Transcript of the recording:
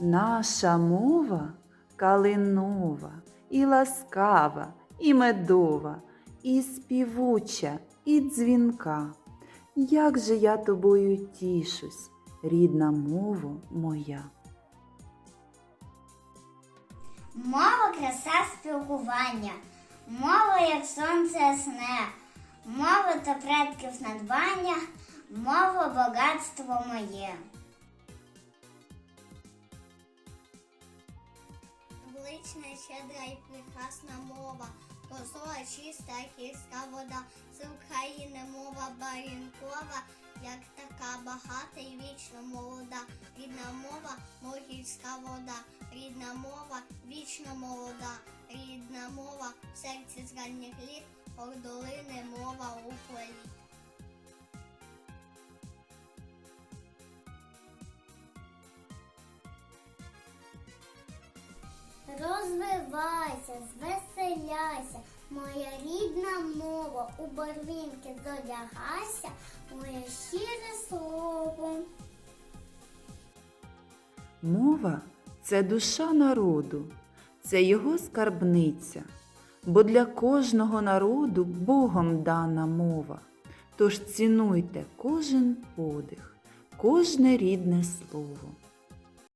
Наша мова калинова, і ласкава, і медова, і співуча, і дзвінка. Як же я тобою тішусь, рідна мова моя. Мова краса спілкування, мова як сонце ясне, мова та предків надбання, мова багатство моє. Велична, щедра і прекрасна мова, прозора, чиста, київська вода, з України мова барінкова, як така багата і вічно молода, рідна мова, могильська вода, рідна мова, вічно молода, рідна мова, в серці з ранніх літ, ордолини мова у Розвивайся, звеселяйся, моя рідна мова, у барвінки зодягайся, моє щире слово. Мова це душа народу, це його скарбниця, бо для кожного народу Богом дана мова. Тож цінуйте кожен подих, кожне рідне слово.